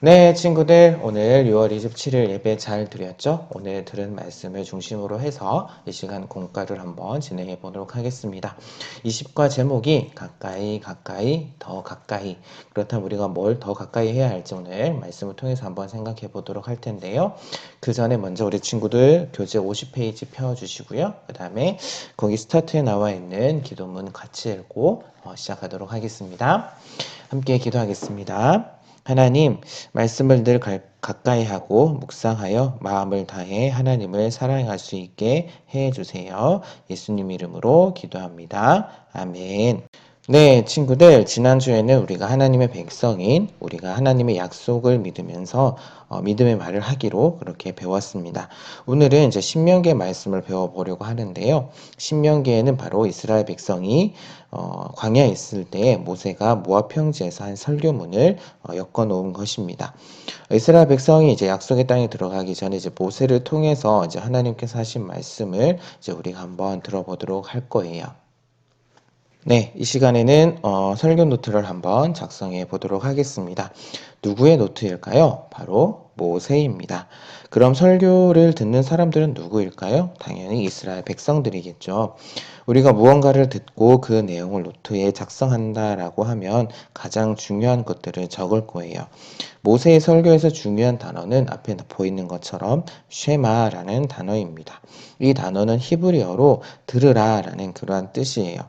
네, 친구들, 오늘 6월 27일 예배 잘 드렸죠? 오늘 들은 말씀을 중심으로 해서 이 시간 공과를 한번 진행해 보도록 하겠습니다. 20과 제목이 가까이, 가까이, 더 가까이. 그렇다면 우리가 뭘 더 가까이 해야 할지 오늘 말씀을 통해서 한번 생각해 보도록 할 텐데요. 그 전에 먼저 우리 친구들 교재 50페이지 펴주시고요. 그 다음에 거기 스타트에 나와 있는 기도문 같이 읽고 어, 시작하도록 하겠습니다. 함께 기도하겠습니다. 하나님, 말씀을 늘 가, 가까이 하고 묵상하여 마음을 다해 하나님을 사랑할 수 있게 해 주세요. 예수님 이름으로 기도합니다. 아멘. 네, 친구들, 지난주에는 우리가 하나님의 백성인, 우리가 하나님의 약속을 믿으면서 어, 믿음의 말을 하기로 그렇게 배웠습니다. 오늘은 이제 신명기의 말씀을 배워보려고 하는데요. 신명기에는 바로 이스라엘 백성이 어, 광야에 있을 때 모세가 모압 평지에서 한 설교문을 어, 엮어 놓은 것입니다. 이스라엘 백성이 이제 약속의 땅에 들어가기 전에 이제 모세를 통해서 이제 하나님께서 하신 말씀을 이제 우리가 한번 들어보도록 할 거예요. 네, 이 시간에는 어, 설교 노트를 한번 작성해 보도록 하겠습니다. 누구의 노트일까요? 바로 모세입니다. 그럼 설교를 듣는 사람들은 누구일까요? 당연히 이스라엘 백성들이겠죠. 우리가 무언가를 듣고 그 내용을 노트에 작성한다라고 하면 가장 중요한 것들을 적을 거예요. 모세의 설교에서 중요한 단어는 앞에 보이는 것처럼 쉐마라는 단어입니다. 이 단어는 히브리어로 들으라라는 그러한 뜻이에요.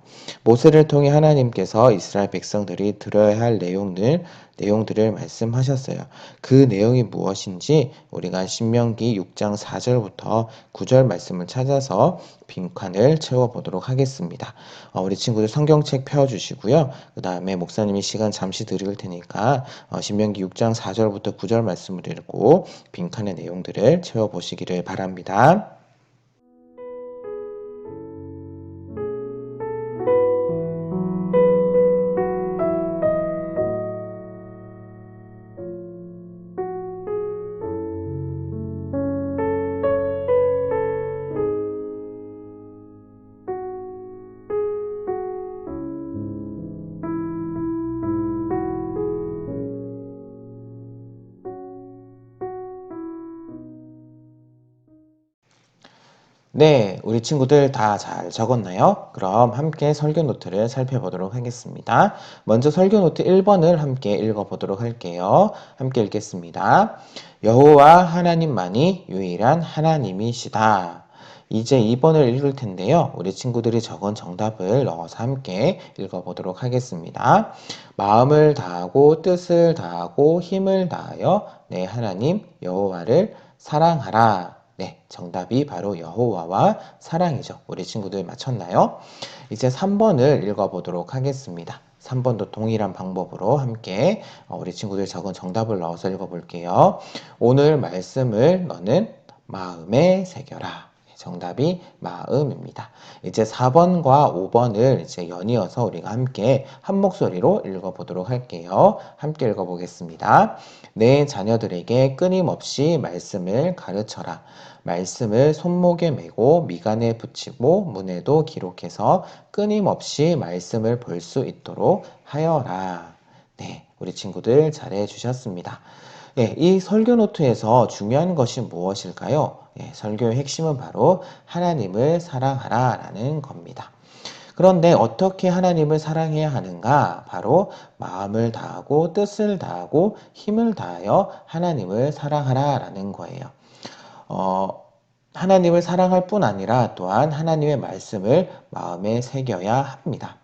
모세를 통해 하나님께서 이스라엘 백성들이 들어야 할 내용들 내용들을 말씀하셨어요. 그 내용이 무엇인지 우리가 신명기 6장 4절부터 9절 말씀을 찾아서 빈칸을 채워보도록 하겠습니다. 어, 우리 친구들 성경책 펴주시고요. 그 다음에 목사님이 시간 잠시 드릴 테니까 어, 신명기 6장 4절부터 9절 말씀을 읽고 빈칸의 내용들을 채워보시기를 바랍니다. 네, 우리 친구들 다 잘 적었나요? 그럼 함께 설교 노트를 살펴보도록 하겠습니다. 먼저 설교 노트 1번을 함께 읽어보도록 할게요. 함께 읽겠습니다. 여호와 하나님만이 유일한 하나님이시다. 이제 2번을 읽을 텐데요. 우리 친구들이 적은 정답을 넣어서 함께 읽어보도록 하겠습니다. 마음을 다하고 뜻을 다하고 힘을 다하여 내 하나님 여호와를 사랑하라. 네, 정답이 바로 여호와와 사랑이죠. 우리 친구들 맞췄나요? 이제 3번을 읽어보도록 하겠습니다. 3번도 동일한 방법으로 함께 어, 우리 친구들 적은 정답을 넣어서 읽어볼게요. 오늘 말씀을 너는 마음에 새겨라. 정답이 마음입니다. 이제 4번과 5번을 이제 연이어서 우리가 함께 한 목소리로 읽어보도록 할게요. 함께 읽어보겠습니다. 내 자녀들에게 끊임없이 말씀을 가르쳐라. 말씀을 손목에 메고 미간에 붙이고 문에도 기록해서 끊임없이 말씀을 볼 수 있도록 하여라. 네, 우리 친구들 잘해 주셨습니다. 네, 이 설교 노트에서 중요한 것이 무엇일까요? 네, 설교의 핵심은 바로 하나님을 사랑하라 라는 겁니다. 그런데 어떻게 하나님을 사랑해야 하는가? 바로 마음을 다하고 뜻을 다하고 힘을 다하여 하나님을 사랑하라 라는 거예요. 어, 하나님을 사랑할 뿐 아니라 또한 하나님의 말씀을 마음에 새겨야 합니다.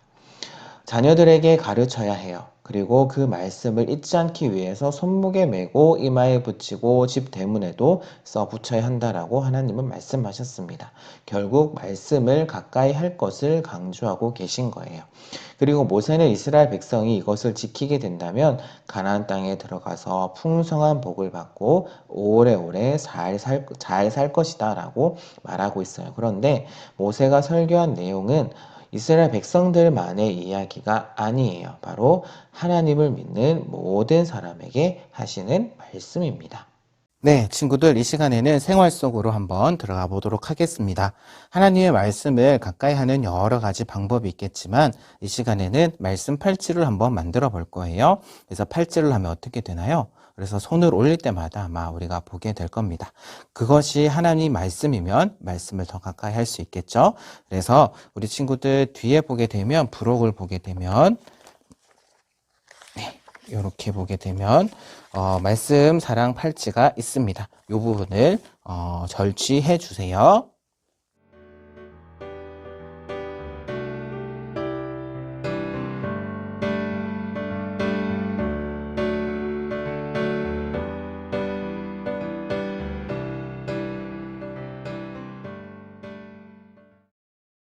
자녀들에게 가르쳐야 해요. 그리고 그 말씀을 잊지 않기 위해서 손목에 메고 이마에 붙이고 집 대문에도 써 붙여야 한다라고 하나님은 말씀하셨습니다. 결국 말씀을 가까이 할 것을 강조하고 계신 거예요. 그리고 모세는 이스라엘 백성이 이것을 지키게 된다면 가나안 땅에 들어가서 풍성한 복을 받고 오래오래 잘 살 잘 것이다라고 말하고 있어요. 그런데 모세가 설교한 내용은 이스라엘 백성들만의 이야기가 아니에요. 바로 하나님을 믿는 모든 사람에게 하시는 말씀입니다. 네, 친구들, 이 시간에는 생활 속으로 한번 들어가 보도록 하겠습니다. 하나님의 말씀을 가까이 하는 여러 가지 방법이 있겠지만, 이 시간에는 말씀 팔찌를 한번 만들어 볼 거예요. 그래서 팔찌를 하면 어떻게 되나요? 그래서 손을 올릴 때마다 아마 우리가 보게 될 겁니다. 그것이 하나님 말씀이면 말씀을 더 가까이 할 수 있겠죠. 그래서 우리 친구들 뒤에 보게 되면 부록을 보게 되면 네, 이렇게 보게 되면 어, 말씀 사랑 팔찌가 있습니다. 이 부분을 어, 절취해 주세요.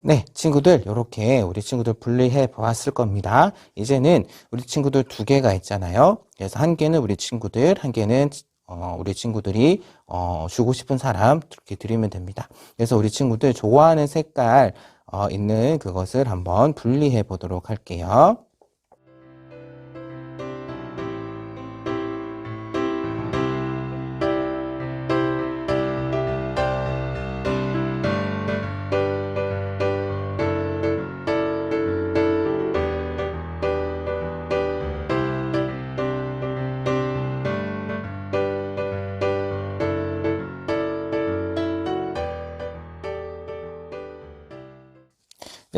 네, 친구들, 이렇게 우리 친구들 분리해 보았을 겁니다. 이제는 우리 친구들 두 개가 있잖아요. 그래서 한 개는 우리 친구들, 한 개는 어, 우리 친구들이 어, 주고 싶은 사람 이렇게 드리면 됩니다. 그래서 우리 친구들 좋아하는 색깔 어, 있는 그것을 한번 분리해 보도록 할게요.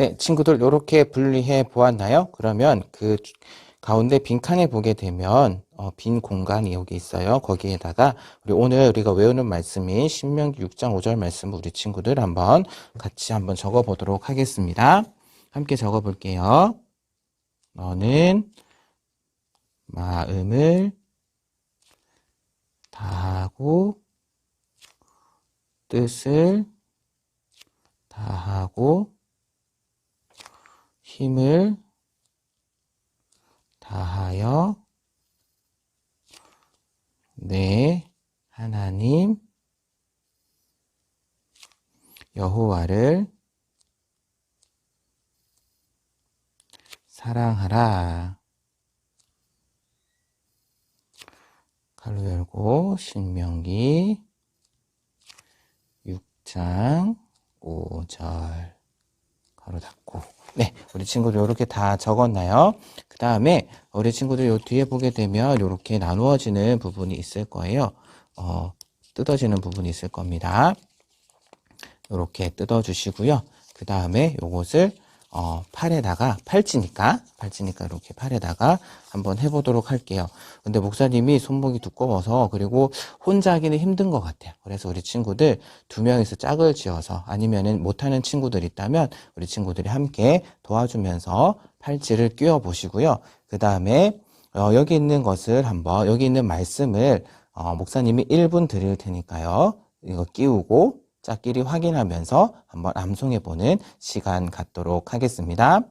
네, 친구들 이렇게 분리해 보았나요? 그러면 그 주- 가운데 빈칸에 보게 되면 어, 빈 공간이 여기 있어요. 거기에다가 우리 오늘 우리가 외우는 말씀인 신명기 6장 5절 말씀 우리 친구들 한번 같이 한번 적어 보도록 하겠습니다. 함께 적어 볼게요. 너는 마음을 다하고 뜻을 다하고 힘을 다하여 내 하나님 여호와를 사랑하라. 가로 열고 신명기 6장 5절 가로 닫고 네, 우리 친구들 이렇게 다 적었나요? 그 다음에 우리 친구들 요 뒤에 보게 되면 이렇게 나누어지는 부분이 있을 거예요. 어, 뜯어지는 부분이 있을 겁니다. 이렇게 뜯어주시고요. 그 다음에 요것을 어, 팔에다가 팔찌니까 팔찌니까 이렇게 팔에다가 한번 해보도록 할게요. 근데 목사님이 손목이 두꺼워서 그리고 혼자 하기는 힘든 것 같아요. 그래서 우리 친구들 두 명이서 짝을 지어서 아니면은 못하는 친구들 있다면 우리 친구들이 함께 도와주면서 팔찌를 끼워 보시고요. 그 다음에 어, 여기 있는 것을 한번 여기 있는 말씀을 어, 목사님이 1분 드릴 테니까요. 이거 끼우고 짝끼리 확인하면서 한번 암송해 보는 시간 갖도록 하겠습니다.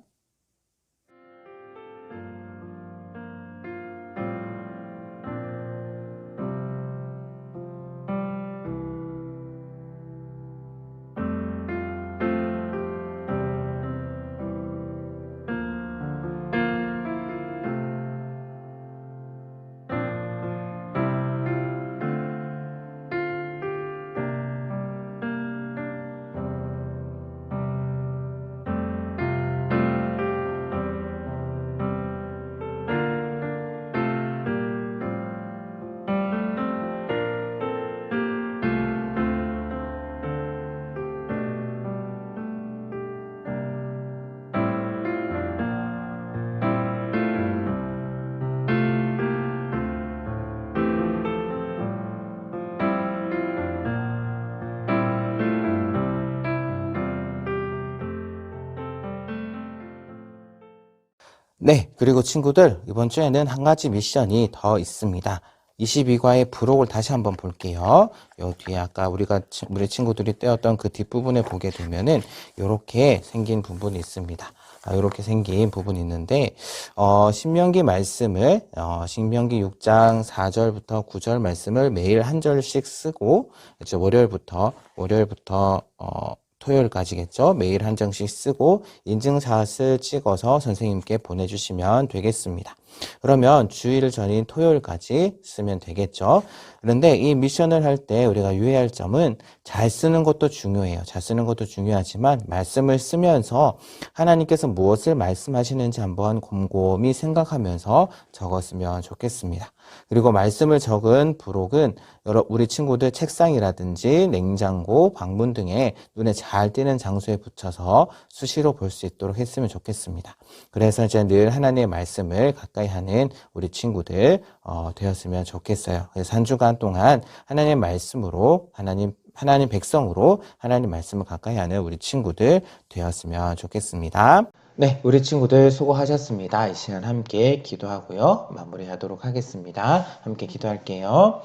네, 그리고 친구들, 이번 주에는 한 가지 미션이 더 있습니다. 22과의 부록을 다시 한번 볼게요. 요 뒤에 아까 우리가, 치- 우리 친구들이 떼었던 그 뒷부분에 보게 되면은, 요렇게 생긴 부분이 있습니다. 아, 요렇게 생긴 부분이 있는데, 어, 신명기 말씀을, 어, 신명기 6장 4절부터 9절 말씀을 매일 한 절씩 쓰고, 이제 월요일부터, 월요일부터, 어, 토요일까지겠죠. 매일 한 장씩 쓰고 인증샷을 찍어서 선생님께 보내주시면 되겠습니다. 그러면 주일 전인 토요일까지 쓰면 되겠죠. 그런데 이 미션을 할 때 우리가 유의할 점은 잘 쓰는 것도 중요해요. 잘 쓰는 것도 중요하지만 말씀을 쓰면서 하나님께서 무엇을 말씀하시는지 한번 곰곰이 생각하면서 적었으면 좋겠습니다. 그리고 말씀을 적은 부록은 여러 우리 친구들 책상이라든지 냉장고, 방문 등에 눈에 잘 띄는 장소에 붙여서 수시로 볼 수 있도록 했으면 좋겠습니다. 그래서 이제 늘 하나님의 말씀을 가까이 하는 우리 친구들 어, 되었으면 좋겠어요. 그래서 한 주간 동안 하나님의 말씀으로 하나님 하나님 백성으로 하나님 말씀을 가까이 하는 우리 친구들 되었으면 좋겠습니다. 네, 우리 친구들 수고하셨습니다. 이 시간 함께 기도하고요. 마무리하도록 하겠습니다. 함께 기도할게요.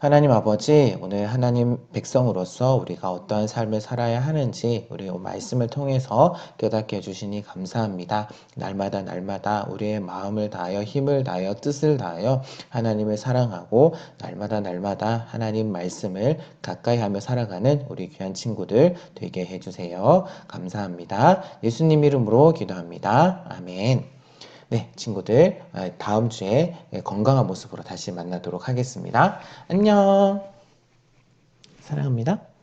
하나님 아버지, 오늘 하나님 백성으로서 우리가 어떠한 삶을 살아야 하는지 우리 말씀을 통해서 깨닫게 해주시니 감사합니다. 날마다 날마다 우리의 마음을 다하여 힘을 다하여 뜻을 다하여 하나님을 사랑하고 날마다 날마다 하나님 말씀을 가까이 하며 살아가는 우리 귀한 친구들 되게 해주세요. 감사합니다. 예수님 이름으로 기도 합니다. 아멘. 네, 친구들, 아, 다음 주에 건강한 모습으로 다시 만나도록 하겠습니다. 안녕. 사랑합니다.